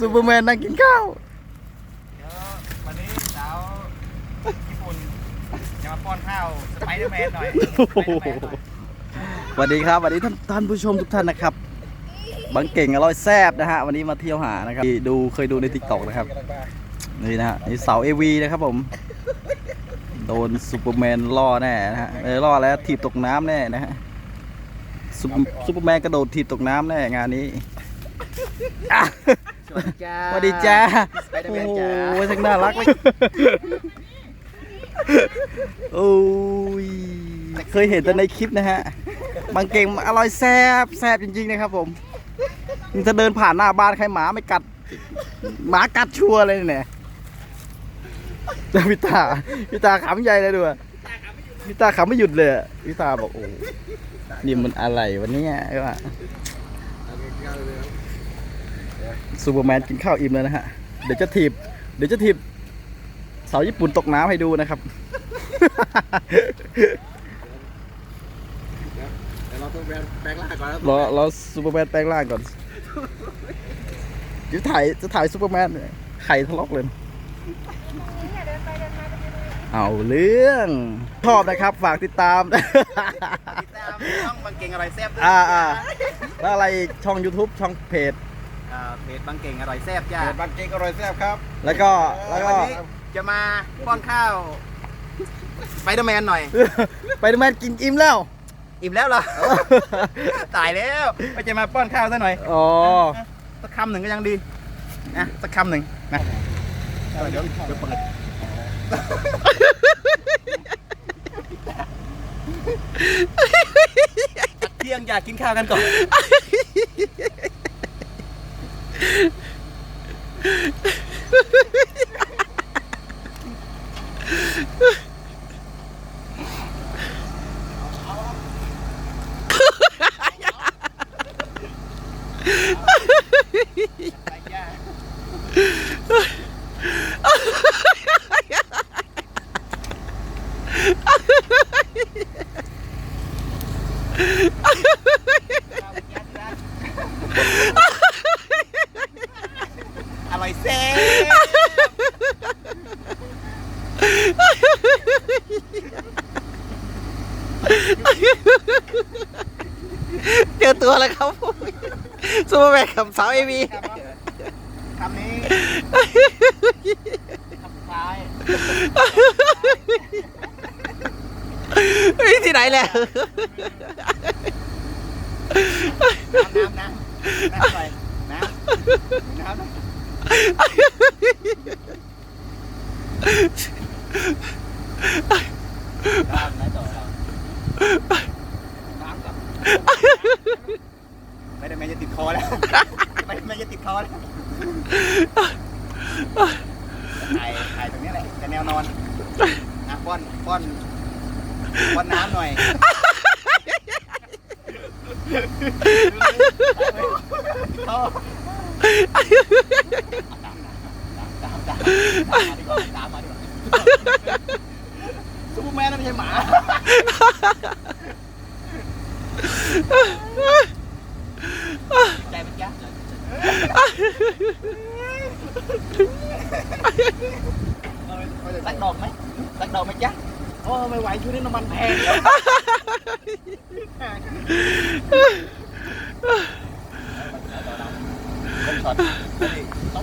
ซูเปอร์แมนนั่งกินข้าวเดี๋ยววันนี้สาวญี่ปุ่นจะมาป้อนข้าวสไปเดอร์แมนหน่อยสไปเดอร์แมนหน่อยสวัสดีครับสวัสดีท่านท่านผู้ชมทุกท่านนะครับ บังเก่งอร่อยแซ่บนะฮะ วันนี้มาเที่ยวหานะครับที่ดูเคยดูในทิกตอกนะครับ นี่นะฮะนี่เสาเอวีนะครับผม โดนซูเปอร์แมนล่อแน่นะฮะเออล่อแล้วถีบตกน้ำแน่นะฮะ ซูเปอร์ซูเปอร์แมนกระโดดถีบตกน้ำแน่งานนี้อะสวัสดีจ้าสวัสดีจ้าสไปเดอร์โอ้แมนโหจ้าทั้งน่ารักเลยโอ้ยเคยเห็นแต่ในคลิปนะฮะ บางเก่งอร่อยแซ่บแซ่บจริงๆนะครับผมนี่ถ้าเดินผ่านหน้าบ้านใครหมาไม่กัด หมากัดชัวร์เลยเนี่ยแต่พี่ตาพี่ตาขำใหญ่เลยด้วย พี่ตาขำไม่หยุดเลยอะพี่ตาบอกโอ้นี่มันอะไรวันนี้ว่าซูเปอร์แมนกินข้าวอิ่มเลยนะฮะ เดี๋ยวจะถีบ เดี๋ยวจะถีบสาวญี่ปุ่นตกน้ำให้ดูนะครับ เดี๋ยวเราต้องแปลงแปลงร่างก่อนนะรอรอซูเปอร์แมนแปลงร่างก่อนเดี๋ยวถ่ายจะถ่ายซูเปอร์แมนเนี่ยไข่ทะเลาะเลย เอาเรื่องชอบนะครับฝากติดตาม ติดตามช่องบางเก่งอร่อยแซ่บด้วยอ่าอ่าแล้วอะไรอีกช่อง YouTube ช่องเพจอ่าเพจบางเก่งอร่อยแซ่บจ้าเปิดบางเกงอร่อยแซ่บครับ แล้วก็แล้วก็วันนี้จะมาป้อนข้าวสไปเดอร์แมนหน่อย ไปดูแมนกินอิ่มแล้ว อิ่มแล้วเหรอ ตายแล้วก็จะมาป้อนข้าวซะหน่อยอ๋อสักคำหนึ่งก็ยังดีนะสักคำหนึ่งนะเดี๋ยวเดี๋ยวเปิด เที่ยงอยากกินข้าวกันก่อน เจอตัวแล้วครับซูเปอร์แมนกับสาวเอวีคำนี้คำสุดท้ายเฮ้ยที่ไหนแหละน้ำน้ำน้ำน้ำใส่น้ำน้ำหน่อยน้ำไหนต่อเราน้ำกับไม่ได้แม่จะติดคอแล้ว ไม่ได้แม่จะติดคอแล้วถ่ายถ่ายตรงนี้แหละจะแนวนอนนะป้อนป้อนป้อนน้ำหน่อยเขาตามตามตามมาดีกว่าตามมาดีกว่าซูเปอร์แมนนั่นไม่ใช่หมาใจมันยัก สักดอกไหมสักดอกไหมจ๊ะโอ้ไม่ไหวช่วงนี้น้ำมันแพงคมช็อตต้อ